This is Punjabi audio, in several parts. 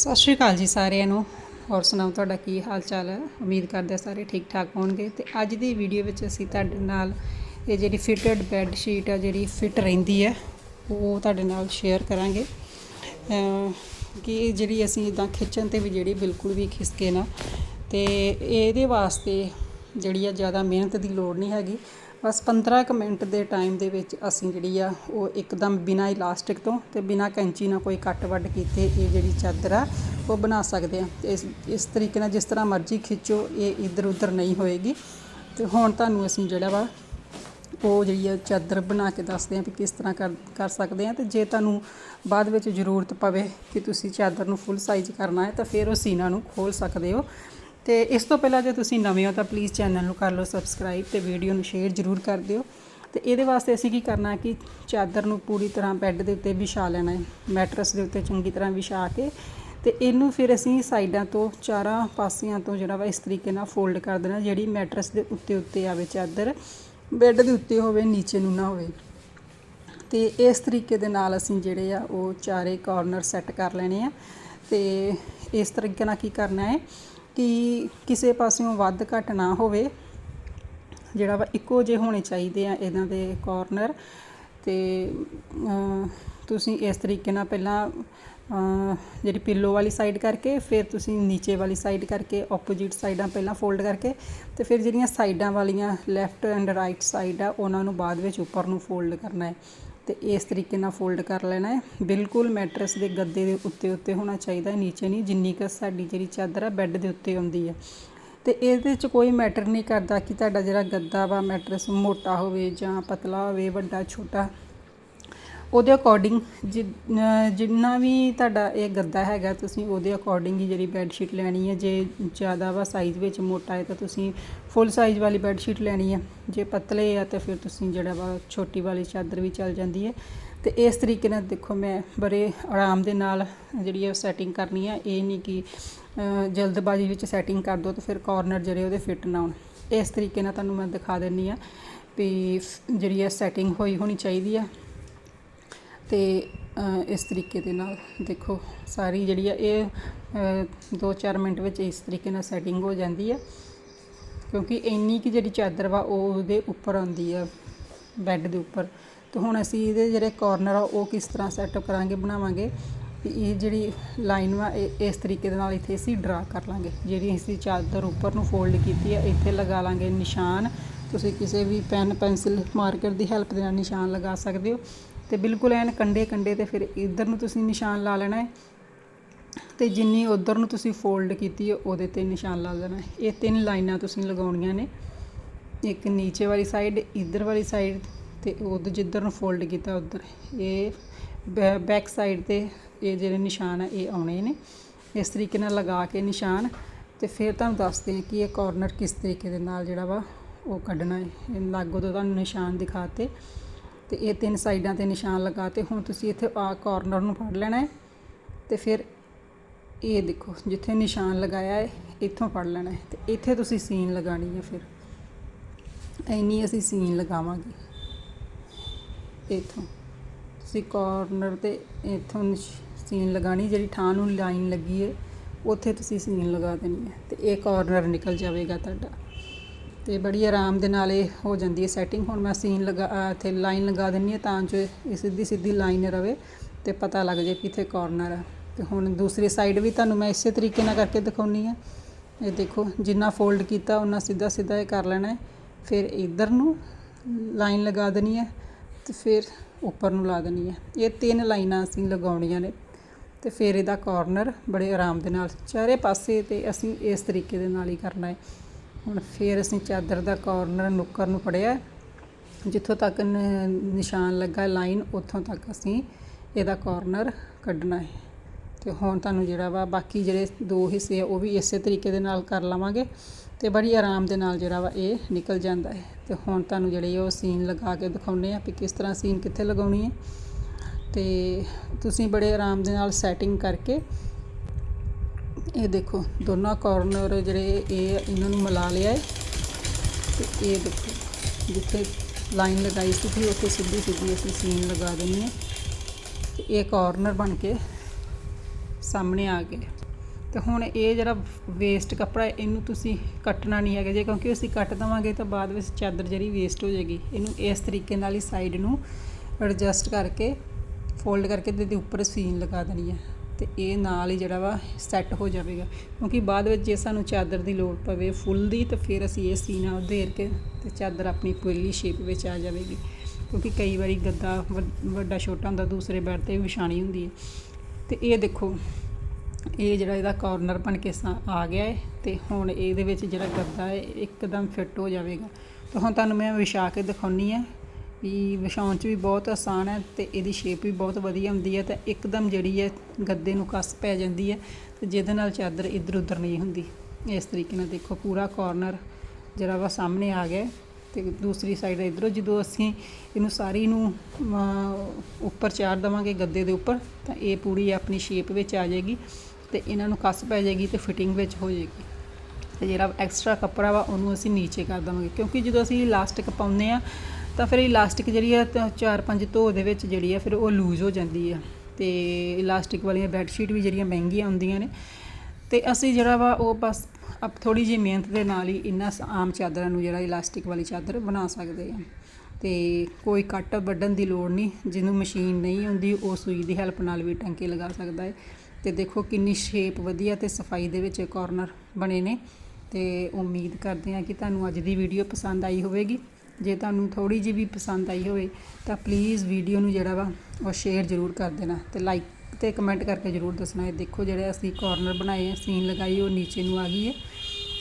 ਸਤਿ ਸ਼੍ਰੀ ਅਕਾਲ ਜੀ ਸਾਰਿਆਂ ਨੂੰ। ਹੋਰ ਸੁਣਾਓ, ਤੁਹਾਡਾ ਕੀ ਹਾਲ ਚਾਲ ਹੈ? ਉਮੀਦ ਕਰਦੇ ਹਾਂ ਸਾਰੇ ਠੀਕ ਠਾਕ ਹੋਣਗੇ। ਤੇ ਅੱਜ ਦੀ ਵੀਡੀਓ ਵਿੱਚ ਅਸੀਂ ਤੁਹਾਡੇ ਨਾਲ ਇਹ ਜਿਹੜੀ ਫਿਟਡ ਬੈੱਡ ਸ਼ੀਟ ਆ, ਜਿਹੜੀ ਫਿਟ ਰਹਿੰਦੀ ਹੈ, ਉਹ ਤੁਹਾਡੇ ਨਾਲ ਸ਼ੇਅਰ ਕਰਾਂਗੇ। ਕਿ ਜਿਹੜੀ ਅਸੀਂ ਇਦਾਂ ਖਿੱਚਣ ਤੇ ਵੀ ਜਿਹੜੀ ਬਿਲਕੁਲ ਵੀ ਖਿਸਕੇ ਨਾ, ਤੇ ਇਹਦੇ ਵਾਸਤੇ ਜਿਹੜੀ ਆ ਜ਼ਿਆਦਾ ਮਿਹਨਤ ਦੀ ਲੋੜ ਨਹੀਂ ਹੈਗੀ। ਬਸ 15 ਕੁ ਮਿੰਟ ਦੇ ਟਾਈਮ ਦੇ ਵਿੱਚ ਅਸੀਂ ਜਿਹੜੀ ਆ, ਉਹ ਇੱਕਦਮ ਬਿਨਾ ਇਲਾਸਟਿਕ ਤੋਂ ਤੇ ਬਿਨਾ ਕੈਂਚੀ ਨਾਲ ਕੋਈ ਕੱਟ ਵੱਡ ਕੀਤੇ ਇਹ ਜਿਹੜੀ ਚਾਦਰ ਆ, ਉਹ ਬਣਾ ਸਕਦੇ ਆ। ਤੇ ਇਸ ਇਸ ਤਰੀਕੇ ਨਾਲ ਜਿਸ ਤਰ੍ਹਾਂ ਮਰਜ਼ੀ ਖਿੱਚੋ, ਇਹ ਇੱਧਰ ਉੱਧਰ ਨਹੀਂ ਹੋਏਗੀ। ਤੇ ਹੁਣ ਤੁਹਾਨੂੰ ਅਸੀਂ ਜਿਹੜਾ ਵਾ, ਉਹ ਜਿਹੜੀ ਆ ਚਾਦਰ ਬਣਾ ਕੇ ਦੱਸਦੇ ਆ ਵੀ ਕਿਸ ਤਰ੍ਹਾਂ ਕਰ ਕਰ ਸਕਦੇ ਆ। ਤੇ ਜੇ ਤੁਹਾਨੂੰ ਬਾਅਦ ਵਿੱਚ ਜ਼ਰੂਰਤ ਪਵੇ ਕਿ ਤੁਸੀਂ ਚਾਦਰ ਨੂੰ ਫੁੱਲ ਸਾਈਜ਼ ਕਰਨਾ ਹੈ, ਤਾਂ ਫਿਰ ਉਹ ਸੀਨਾ ਨੂੰ ਖੋਲ ਸਕਦੇ ਹੋ। ਤੇ ਇਸ ਤੋਂ ਪਹਿਲਾਂ ਜੇ ਤੁਸੀਂ ਨਵੇਂ ਹੋ ਤਾਂ ਪਲੀਜ਼ ਚੈਨਲ ਨੂੰ ਕਰ ਲਓ ਸਬਸਕ੍ਰਾਈਬ ਤੇ ਵੀਡੀਓ ਨੂੰ ਸ਼ੇਅਰ ਜ਼ਰੂਰ ਕਰ ਦਿਓ। ਤੇ ਇਹਦੇ ਵਾਸਤੇ ਅਸੀਂ ਕੀ ਕਰਨਾ ਕਿ ਚਾਦਰ ਨੂੰ ਪੂਰੀ ਤਰ੍ਹਾਂ ਬੈੱਡ ਦੇ ਉੱਤੇ ਵਿਛਾ ਲੈਣਾ ਹੈ ਮੈਟਰਸ ਦੇ ਉੱਤੇ ਚੰਗੀ ਤਰ੍ਹਾਂ ਵਿਛਾ ਕੇ ਤੇ ਇਹਨੂੰ ਫਿਰ ਅਸੀਂ ਸਾਈਡਾਂ ਤੋਂ ਚਾਰਾਂ ਪਾਸਿਆਂ ਤੋਂ ਜਿਹੜਾ ਵਾ ਇਸ ਤਰੀਕੇ ਨਾਲ ਫੋਲਡ ਕਰ ਦੇਣਾ, ਜਿਹੜੀ ਮੈਟਰਸ ਦੇ ਉੱਤੇ ਉੱਤੇ ਆਵੇ ਚਾਦਰ ਬੈੱਡ ਦੇ ਉੱਤੇ ਹੋਵੇ, ਨੀਚੇ ਨੂੰ ਨਾ ਹੋਵੇ। ਤੇ ਇਸ ਤਰੀਕੇ ਦੇ ਨਾਲ ਅਸੀਂ ਜਿਹੜੇ ਆ ਉਹ ਚਾਰੇ ਕਾਰਨਰ ਸੈੱਟ ਕਰ ਲੈਣੇ ਆ ਤੇ ਇਸ ਤਰੀਕੇ ਨਾਲ ਕੀ ਕਰਨਾ ਹੈ ਕਿ ਕਿਸੇ ਪਾਸਿਓਂ ਵੱਧ ਘੱਟ ਨਾ ਹੋਵੇ। ਜਿਹੜਾ ਵਾ ਇੱਕੋ ਜਿਹੇ ਹੋਣੇ ਚਾਹੀਦੇ ਆ ਇਹਨਾਂ ਦੇ ਕਾਰਨਰ ਤੇ ਤੁਸੀਂ ਇਸ ਤਰੀਕੇ ਨਾਲ ਪਹਿਲਾਂ ਜਿਹੜੀ ਪਿੱਲੋ ਵਾਲੀ ਸਾਈਡ ਕਰਕੇ, ਫਿਰ ਤੁਸੀਂ ਨੀਚੇ ਵਾਲੀ ਸਾਈਡ ਕਰਕੇ ਆਪੋਜੀਟ ਸਾਈਡਾਂ ਪਹਿਲਾਂ ਫੋਲਡ ਕਰਕੇ, ਤੇ ਫਿਰ ਜਿਹੜੀਆਂ ਸਾਈਡਾਂ ਵਾਲੀਆਂ ਲੈਫਟ ਐਂਡ ਰਾਈਟ ਸਾਈਡ ਆ, ਉਹਨਾਂ ਨੂੰ ਬਾਅਦ ਵਿੱਚ ਉੱਪਰ ਨੂੰ ਫੋਲਡ ਕਰਨਾ ਹੈ। ਤੇ ਇਸ ਤਰੀਕੇ ਨਾਲ ਫੋਲਡ ਕਰ ਲੈਣਾ ਹੈ। ਬਿਲਕੁਲ ਮੈਟਰਸ ਦੇ ਗੱਦੇ ਦੇ ਉੱਤੇ ਉੱਤੇ ਹੋਣਾ ਚਾਹੀਦਾ, ਨੀਚੇ ਨਹੀਂ, ਜਿੰਨੀ ਕੁ ਸਾਡੀ ਜਿਹੜੀ ਚਾਦਰ ਆ ਬੈੱਡ ਦੇ ਉੱਤੇ ਆਉਂਦੀ ਹੈ। ਤੇ ਇਹਦੇ 'ਚ ਕੋਈ ਮੈਟਰ ਨਹੀਂ ਕਰਦਾ ਕਿ ਤੁਹਾਡਾ ਜਿਹੜਾ ਗੱਦਾ ਵਾ ਮੈਟਰਸ ਮੋਟਾ ਹੋਵੇ ਜਾਂ ਪਤਲਾ ਹੋਵੇ, ਵੱਡਾ, ਛੋਟਾ। ਉਹਦੇ ਅਕੋਰਡਿੰਗ ਜਿੰਨਾ ਵੀ ਤੁਹਾਡਾ ਇਹ ਗੱਦਾ ਹੈਗਾ, ਤੁਸੀਂ ਉਹਦੇ ਅਕੋਰਡਿੰਗ ਹੀ ਜਿਹੜੀ ਬੈੱਡ ਸ਼ੀਟ ਲੈਣੀ ਹੈ, ਜੇ ਜ਼ਿਆਦਾ ਵਾ ਸਾਈਜ਼ ਵਿੱਚ ਮੋਟਾ ਹੈ ਤਾਂ ਤੁਸੀਂ ਫੁੱਲ ਸਾਈਜ਼ ਵਾਲੀ ਬੈੱਡ ਸ਼ੀਟ ਲੈਣੀ ਹੈ। ਜੇ ਪਤਲੇ ਆ ਤਾਂ ਫਿਰ ਤੁਸੀਂ ਜਿਹੜਾ ਵਾ ਛੋਟੀ ਵਾਲੀ ਚਾਦਰ ਵੀ ਚੱਲ ਜਾਂਦੀ ਹੈ। ਤੇ ਇਸ ਤਰੀਕੇ ਨਾਲ ਦੇਖੋ ਮੈਂ ਬੜੇ ਆਰਾਮ ਦੇ ਨਾਲ ਜਿਹੜੀ ਹੈ ਸੈਟਿੰਗ ਕਰਨੀ ਹੈ ਇਹ ਨਹੀਂ ਕਿ ਜਲਦਬਾਜ਼ੀ ਵਿੱਚ ਸੈਟਿੰਗ ਕਰ ਦੋ ਤਾਂ ਫਿਰ ਕਾਰਨਰ ਜਿਹੜੇ ਉਹਦੇ ਫਿੱਟ ਨਾ ਹੋਣ। ਇਸ ਤਰੀਕੇ ਨਾਲ ਤੁਹਾਨੂੰ ਮੈਂ ਦਿਖਾ ਦਿੰਨੀ ਆ ਵੀ ਜਿਹੜੀ ਹੈ ਸੈਟਿੰਗ ਹੋਈ ਹੋਣੀ ਚਾਹੀਦੀ ਆ। ਅਤੇ ਇਸ ਤਰੀਕੇ ਦੇ ਨਾਲ ਦੇਖੋ, ਸਾਰੀ ਜਿਹੜੀ ਆ ਇਹ 2-4 ਮਿੰਟ ਵਿੱਚ ਇਸ ਤਰੀਕੇ ਨਾਲ ਸੈਟਿੰਗ ਹੋ ਜਾਂਦੀ ਆ। ਕਿਉਂਕਿ ਇੰਨੀ ਕਿ ਜਿਹੜੀ ਚਾਦਰ ਵਾ, ਉਹ ਉਹਦੇ ਉੱਪਰ ਆਉਂਦੀ ਆ ਬੈੱਡ ਦੇ ਉੱਪਰ। ਤੇ ਹੁਣ ਅਸੀਂ ਇਹਦੇ ਜਿਹੜੇ ਕਾਰਨਰ ਆ, ਉਹ ਕਿਸ ਤਰ੍ਹਾਂ ਸੈਟਅਪ ਕਰਾਂਗੇ, ਬਣਾਵਾਂਗੇ? ਵੀ ਇਹ ਜਿਹੜੀ ਲਾਈਨ ਵਾ, ਇਹ, ਇਸ ਤਰੀਕੇ ਦੇ ਨਾਲ ਇੱਥੇ ਅਸੀਂ ਡਰਾ ਕਰ ਲਾਂਗੇ। ਜਿਹੜੀ ਅਸੀਂ ਚਾਦਰ ਉੱਪਰ ਨੂੰ ਫੋਲਡ ਕੀਤੀ ਆ, ਇੱਥੇ ਲਗਾ ਲਾਂਗੇ ਨਿਸ਼ਾਨ। ਤੁਸੀਂ ਕਿਸੇ ਵੀ ਪੈਨ ਪੈਨਸਿਲ ਮਾਰਕਰ ਦੀ ਹੈਲਪ ਦੇ ਨਾਲ ਨਿਸ਼ਾਨ ਲਗਾ ਸਕਦੇ ਹੋ। ਤੇ ਬਿਲਕੁਲ ਐਨ ਕੰਡੇ ਕੰਡੇ ਤੇ ਫਿਰ ਇੱਧਰ ਨੂੰ ਤੁਸੀਂ ਨਿਸ਼ਾਨ ਲਾ ਲੈਣਾ ਹੈ ਤੇ ਜਿੰਨੀ ਉਧਰ ਨੂੰ ਤੁਸੀਂ ਫੋਲਡ ਕੀਤੀ ਹੈ, ਉਹਦੇ ਤੇ ਨਿਸ਼ਾਨ ਲਾ ਦੇਣਾ ਇਹ ਤਿੰਨ ਲਾਈਨਾਂ ਤੁਸੀਂ ਲਗਾਉਣੀਆਂ ਨੇ। ਇੱਕ ਨੀਚੇ ਵਾਲੀ ਸਾਈਡ ਇੱਧਰ ਵਾਲੀ ਸਾਈਡ ਤੇ ਉਧਰ ਜਿੱਧਰ ਨੂੰ ਫੋਲਡ ਕੀਤਾ ਉਧਰ। ਇਹ ਬੈਕ ਸਾਈਡ ਤੇ ਇਹ ਜਿਹੜੇ ਨਿਸ਼ਾਨ ਆ, ਇਹ ਆਉਣੇ ਨੇ। ਇਸ ਤਰੀਕੇ ਨਾਲ ਲਗਾ ਕੇ ਨਿਸ਼ਾਨ। ਤੇ ਫਿਰ ਤੁਹਾਨੂੰ ਦੱਸਦੇ ਹਾਂ ਕਿ ਇਹ ਕਾਰਨਰ ਕਿਸ ਤਰੀਕੇ ਦੇ ਨਾਲ ਜਿਹੜਾ ਵਾ ਉਹ ਕੱਢਣਾ ਹੈ। ਇਹ ਲਾਗੋ ਤੋਂ ਤੁਹਾਨੂੰ ਨਿਸ਼ਾਨ ਦਿਖਾਤੇ ਤੇ ਇਹ ਤਿੰਨ ਸਾਈਡਾਂ ਤੇ ਨਿਸ਼ਾਨ ਲਗਾ ਲਗਾਤੇ ਹੁਣ ਤੁਸੀਂ ਇੱਥੇ ਆ ਕਾਰਨਰ ਨੂੰ ਫੜ ਲੈਣਾ ਹੈ ਤੇ ਫਿਰ ਇਹ ਦੇਖੋ ਜਿੱਥੇ ਨਿਸ਼ਾਨ ਲਗਾਇਆ ਹੈ, ਇੱਥੋਂ ਫੜ ਲੈਣਾ ਹੈ ਤੇ ਇੱਥੇ ਤੁਸੀਂ ਸੀਨ ਲਗਾਣੀ ਹੈ ਫਿਰ। ਇੰਨੀ ਅਸੀਂ ਸੀਨ ਲਗਾਵਾਂਗੇ। ਇੱਥੋਂ। ਤੁਸੀਂ ਕਾਰਨਰ ਤੇ ਇੱਥੋਂ ਨਿਸ਼- ਸੀਨ ਲਗਾਣੀ ਜਿਹੜੀ ਥਾਂ ਨੂੰ ਲਾਈਨ ਲੱਗੀ ਹੈ, ਉੱਥੇ ਤੁਸੀਂ ਸੀਨ ਲਗਾ ਦੇਣੀ ਹੈ ਤੇ ਇਹ ਕਾਰਨਰ ਨਿਕਲ ਜਾਵੇਗਾ ਤੁਹਾਡਾ। ਤੇ ਬੜੀ ਆਰਾਮ ਦੇ ਨਾਲ ਇਹ ਹੋ ਜਾਂਦੀ ਹੈ ਸੈਟਿੰਗ ਹੁਣ ਮੈਂ ਸੀਨ ਲਗਾ ਇੱਥੇ ਲਾਈਨ ਲਗਾ ਦਿੰਨੀ ਹੈ ਤਾਂ ਜੋ ਇਹ ਸਿੱਧੀ ਸਿੱਧੀ ਲਾਈਨ ਰਵੇ ਤੇ ਪਤਾ ਲੱਗ ਜੇ ਕਿ ਇੱਥੇ ਕਾਰਨਰ ਆ। ਤੇ ਹੁਣ ਦੂਸਰੀ ਸਾਈਡ ਵੀ ਤੁਹਾਨੂੰ ਮੈਂ ਇਸੇ ਤਰੀਕੇ ਨਾਲ ਕਰਕੇ ਦਿਖਾਉਣੀ ਹੈ ਇਹ ਦੇਖੋ, ਜਿੰਨਾ ਫੋਲਡ ਕੀਤਾ ਉਹਨਾਂ ਸਿੱਧਾ ਸਿੱਧਾ ਇਹ ਕਰ ਲੈਣਾ ਹੈ। ਫਿਰ ਇਧਰ ਨੂੰ ਲਾਈਨ ਲਗਾ ਦੇਣੀ ਹੈ ਤੇ ਫਿਰ ਉੱਪਰ ਨੂੰ ਲਾ ਦੇਣੀ ਹੈ। ਇਹ ਤਿੰਨ ਲਾਈਨਾਂ ਅਸੀਂ ਲਗਾਉਣੀਆਂ ਨੇ ਤੇ ਫਿਰ ਇਹਦਾ ਕਾਰਨਰ ਬੜੇ ਆਰਾਮ ਦੇ ਨਾਲ ਚਾਰੇ ਪਾਸੇ ਤੇ ਅਸੀਂ ਇਸ ਤਰੀਕੇ ਦੇ ਨਾਲ ਹੀ ਕਰਨਾ ਹੈ। ਹੁਣ ਫਿਰ ਅਸੀਂ ਚਾਦਰ ਦਾ ਕਾਰਨਰ ਨੁੱਕਰ ਨੂੰ ਫੜਿਆ। ਜਿੱਥੋਂ ਤੱਕ ਨ- ਨਿਸ਼ਾਨ ਲੱਗਾ ਲਾਈਨ ਉੱਥੋਂ ਤੱਕ ਅਸੀਂ ਇਹਦਾ ਕਾਰਨਰ ਕੱਢਣਾ ਹੈ। ਤੇ ਹੁਣ ਤੁਹਾਨੂੰ ਜਿਹੜਾ ਵਾ ਬਾਕੀ ਜਿਹੜੇ ਦੋ ਹਿੱਸੇ ਆ, ਉਹ ਵੀ ਇਸੇ ਤਰੀਕੇ ਦੇ ਨਾਲ ਕਰ ਲਵਾਂਗੇ ਤੇ ਬੜੀ ਆਰਾਮ ਦੇ ਨਾਲ ਜਿਹੜਾ ਵਾ ਇਹ ਨਿਕਲ ਜਾਂਦਾ ਹੈ। ਤੇ ਹੁਣ ਤੁਹਾਨੂੰ ਜਿਹੜੇ ਉਹ ਸੀਨ ਲਗਾ ਕੇ ਦਿਖਾਉਨੇ ਆ ਵੀ ਕਿਸ ਤਰ੍ਹਾਂ ਸੀਨ ਕਿੱਥੇ ਲਗਾਉਣੀ ਹੈ। ਤੇ ਤੁਸੀਂ ਬੜੇ ਆਰਾਮ ਦੇ ਨਾਲ ਸੈਟਿੰਗ ਕਰਕੇ ਇਹ ਦੇਖੋ, ਦੋਨਾਂ ਕਾਰਨਰ ਜਿਹੜੇ ਇਹ ਇਹਨਾਂ ਨੂੰ ਮਿਲਾ ਲਿਆ ਹੈ। ਤੇ ਇਹ ਦੇਖੋ, ਜਿੱਥੇ ਲਾਈਨ ਲਗਾਈ ਸੀ ਉੱਥੇ ਸਿੱਧੀ ਸਿੱਧੀ ਅਸੀਂ ਸੀਨ ਲਗਾ ਦੇਣੀ ਹੈ। ਤੇ ਇਹ ਕਾਰਨਰ ਬਣ ਕੇ ਸਾਹਮਣੇ ਆ ਗਏ ਤੇ ਹੁਣ ਇਹ ਜਿਹੜਾ ਵੇਸਟ ਕੱਪੜਾ ਇਹਨੂੰ ਤੁਸੀਂ ਕੱਟਣਾ ਨਹੀਂ ਹੈਗਾ। ਜੇ ਕਿਉਂਕਿ ਅਸੀਂ ਕੱਟ ਦਵਾਂਗੇ ਤਾਂ ਬਾਅਦ ਵਿੱਚ ਚਾਦਰ ਜਿਹੜੀ ਵੇਸਟ ਹੋ ਜਾਏਗੀ। ਇਹਨੂੰ ਇਸ ਤਰੀਕੇ ਨਾਲ ਹੀ ਸਾਈਡ ਨੂੰ ਐਡਜਸਟ ਕਰਕੇ ਫੋਲਡ ਕਰਕੇ ਤੇ ਇਹਦੇ ਉੱਪਰ ਸੀਨ ਲਗਾ ਦੇਣੀ ਹੈ। ਤੇ ਇਹ ਨਾਲ ਹੀ ਜਿਹੜਾ ਵਾ ਸੈੱਟ ਹੋ ਜਾਵੇਗਾ। ਕਿਉਂਕਿ ਬਾਅਦ ਵਿੱਚ ਜੇ ਸਾਨੂੰ ਚਾਦਰ ਦੀ ਲੋੜ ਪਵੇ ਫੁੱਲ ਦੀ, ਤਾਂ ਫਿਰ ਅਸੀਂ ਇਹ ਸੀਨਾ ਉਧੇਰ ਕੇ ਤੇ ਚਾਦਰ ਆਪਣੀ ਪੂਰੀ ਸ਼ੇਪ ਵਿੱਚ ਆ ਜਾਵੇਗੀ। ਕਿਉਂਕਿ ਕਈ ਵਾਰੀ ਗੱਦਾ ਵੱਡ- ਵੱਡਾ ਛੋਟਾ ਹੁੰਦਾ, ਦੂਸਰੇ ਬੈੱਡ ਤੇ ਵੀ ਵਿਛਾਣੀ ਹੁੰਦੀ ਹੈ। ਤੇ ਇਹ ਦੇਖੋ, ਇਹ ਜਿਹੜਾ ਇਹਦਾ ਕਾਰਨਰ ਬਣ ਕੇ ਸਾ- ਆ ਗਿਆ ਹੈ ਤੇ ਹੁਣ ਇਹਦੇ ਵਿੱਚ ਜਿਹੜਾ ਗੱਦਾ ਹੈ ਇੱਕਦਮ ਫਿੱਟ ਹੋ ਜਾਵੇਗਾ। ਤਾਂ ਹੁਣ ਤੁਹਾਨੂੰ ਮੈਂ ਵਿਛਾ ਕੇ ਦਿਖਾਉਣੀ ਹੈ ਵੀ ਵਿਛਾਉਣ 'ਚ ਵੀ ਬਹੁਤ ਆਸਾਨ ਹੈ ਅਤੇ ਇਹਦੀ ਸ਼ੇਪ ਵੀ ਬਹੁਤ ਵਧੀਆ ਹੁੰਦੀ ਹੈ ਤੇ ਇੱਕਦਮ ਜਿਹੜੀ ਹੈ ਗੱਦੇ ਨੂੰ ਕੱਸ ਪੈ ਜਾਂਦੀ ਹੈ ਅਤੇ ਜਿਹਦੇ ਨਾਲ ਚਾਦਰ ਇੱਧਰ ਉੱਧਰ ਨਹੀਂ ਹੁੰਦੀ। ਇਸ ਤਰੀਕੇ ਨਾਲ ਦੇਖੋ ਪੂਰਾ ਕਾਰਨਰ ਜਿਹੜਾ ਵਾ ਸਾਹਮਣੇ ਆ ਗਿਆ ਹੈ ਤੇ ਦੂਸਰੀ ਸਾਈਡ ਇਧਰੋਂ ਜਦੋਂ ਅਸੀਂ ਇਹਨੂੰ ਸਾਰੀ ਨੂੰ ਉੱਪਰ ਚਾੜ ਦਵਾਂਗੇ ਗੱਦੇ ਦੇ ਉੱਪਰ, ਤਾਂ ਇਹ ਪੂਰੀ ਆਪਣੀ ਸ਼ੇਪ ਵਿੱਚ ਆ ਜਾਏਗੀ ਤੇ ਇਹਨਾਂ ਨੂੰ ਕੱਸ ਪੈ ਜਾਏਗੀ ਤੇ ਫਿਟਿੰਗ ਵਿੱਚ ਹੋ ਜਾਏਗੀ। ਤੇ ਜਿਹੜਾ ਐਕਸਟਰਾ ਕੱਪੜਾ ਵਾ ਉਹਨੂੰ ਅਸੀਂ ਨੀਚੇ ਕਰ ਦਵਾਂਗੇ ਕਿਉਂਕਿ ਜਦੋਂ ਅਸੀਂ ਇਲਾਸਟਿਕ ਪਾਉਂਦੇ ਆ ਤਾਂ ਫਿਰ ਇਲਾਸਟਿਕ ਜਿਹੜੀ ਆ ਤਾਂ ਚਾਰ ਪੰਜ ਧੋ ਦੇ ਵਿੱਚ ਜਿਹੜੀ ਆ ਫਿਰ ਉਹ ਲੂਜ਼ ਹੋ ਜਾਂਦੀ ਆ। ਤੇ ਇਲਾਸਟਿਕ ਵਾਲੀਆਂ ਬੈੱਡ ਸ਼ੀਟ ਵੀ ਜਿਹੜੀਆਂ ਮਹਿੰਗੀਆਂ ਹੁੰਦੀਆਂ ਨੇ। ਤੇ ਅਸੀਂ ਜਿਹੜਾ ਵਾ ਉਹ ਬਸ ਅਪ ਥੋੜੀ ਜਿਹੀ ਮਿਹਨਤ ਦੇ ਨਾਲ ਹੀ ਇਹਨਾਂ ਸ- ਆਮ ਚਾਦਰਾਂ ਨੂੰ ਜਿਹੜਾ ਇਲਾਸਟਿਕ ਵਾਲੀ ਚਾਦਰ ਬਣਾ ਸਕਦੇ ਆ। ਤੇ ਕੋਈ ਕੱਟ ਵੱਢਣ ਦੀ ਲੋੜ ਨਹੀਂ, ਜਿਹਨੂੰ ਮਸ਼ੀਨ ਨਹੀਂ ਆਉਂਦੀ ਉਹ ਸੂਈ ਦੀ ਹੈਲਪ ਨਾਲ ਵੀ ਟਾਂਕੇ ਲਗਾ ਸਕਦਾ ਹੈ। ਤੇ ਦੇਖੋ ਕਿੰਨੀ ਸ਼ੇਪ ਵਧੀਆ ਤੇ ਸਫ਼ਾਈ ਦੇ ਵਿੱਚ ਕਾਰਨਰ ਬਣੇ ਨੇ। ਤੇ ਉਮੀਦ ਕਰਦੇ ਹਾਂ ਕਿ ਤੁਹਾਨੂੰ ਅੱਜ ਦੀ ਵੀਡੀਓ ਪਸੰਦ ਆਈ ਹੋਵੇਗੀ। ਜੇ ਤੁਹਾਨੂੰ ਥੋੜੀ ਜਿਹੀ ਵੀ ਪਸੰਦ ਆਈ ਹੋਵੇ ਤਾਂ ਪਲੀਜ਼ ਵੀਡੀਓ ਨੂੰ ਜਿਹੜਾ ਵਾ, ਉਹ ਸ਼ੇਅਰ ਜ਼ਰੂਰ ਕਰ ਦੇਣਾ ਤੇ ਲਾਈਕ ਤੇ ਕਮੈਂਟ ਕਰਕੇ ਜ਼ਰੂਰ ਦੱਸਣਾ। ਇਹ ਦੇਖੋ ਜਿਹੜੇ ਅਸੀਂ ਕਾਰਨਰ ਬਣਾਏ ਆ ਸੀਨ ਲਗਾਈ, ਉਹ ਨੀਚੇ ਨੂੰ ਆ ਗਈ ਹੈ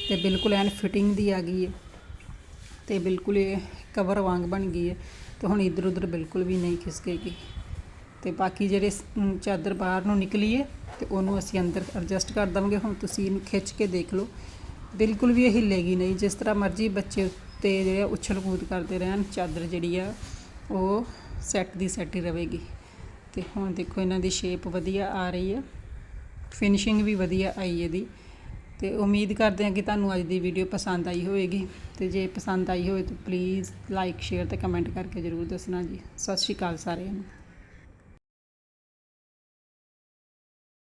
ਤੇ ਬਿਲਕੁਲ ਐਨ ਫਿਟਿੰਗ ਦੀ ਆ ਗਈ ਹੈ ਤੇ ਬਿਲਕੁਲ ਇਹ ਕਵਰ ਵਾਂਗ ਬਣ ਗਈ ਹੈ ਤੇ ਹੁਣ ਇਧਰ ਉਧਰ ਬਿਲਕੁਲ ਵੀ ਨਹੀਂ ਖਿਸਕੇਗੀ। ਤੇ ਬਾਕੀ ਜਿਹੜੇ ਚਾਦਰ ਬਾਹਰ ਨੂੰ ਨਿਕਲੀ ਹੈ ਤੇ ਉਹਨੂੰ ਅਸੀਂ ਅੰਦਰ ਐਡਜਸਟ ਕਰ ਦਵਾਂਗੇ। ਹੁਣ ਤੁਸੀਂ ਇਹਨੂੰ ਖਿੱਚ ਕੇ ਦੇਖ ਲਓ। ਬਿਲਕੁਲ ਵੀ ਇਹ ਹਿੱਲੇਗੀ ਨਹੀਂ। ਜਿਸ ਤਰ੍ਹਾਂ ਮਰਜ਼ੀ ਬੱਚੇ ਉੱਤੇ ਜਿਹੜੇ ਆ ਉਛਲ ਕੂਦ ਕਰਦੇ ਰਹਿਣ, ਚਾਦਰ ਜਿਹੜੀ ਆ, ਉਹ ਸੈੱਟ ਦੀ ਸੈੱਟ ਹੀ ਰਵੇਗੀ ਤੇ ਹੁਣ ਦੇਖੋ ਇਹਨਾਂ ਦੀ ਸ਼ੇਪ ਵਧੀਆ ਆ ਰਹੀ ਆ। ਫਿਨਿਸ਼ਿੰਗ ਵੀ ਵਧੀਆ ਆਈ ਇਹਦੀ। ਤੇ ਉਮੀਦ ਕਰਦੇ ਹਾਂ ਕਿ ਤੁਹਾਨੂੰ ਅੱਜ ਦੀ ਵੀਡੀਓ ਪਸੰਦ ਆਈ ਹੋਵੇਗੀ। ਤੇ ਜੇ ਪਸੰਦ ਆਈ ਹੋਵੇ ਤਾਂ ਪਲੀਜ਼ ਲਾਈਕ ਸ਼ੇਅਰ ਤੇ ਕਮੈਂਟ ਕਰਕੇ ਜ਼ਰੂਰ ਦੱਸਣਾ ਜੀ। ਸਤਿ ਸ਼੍ਰੀ ਅਕਾਲ ਸਾਰਿਆਂ ਨੂੰ।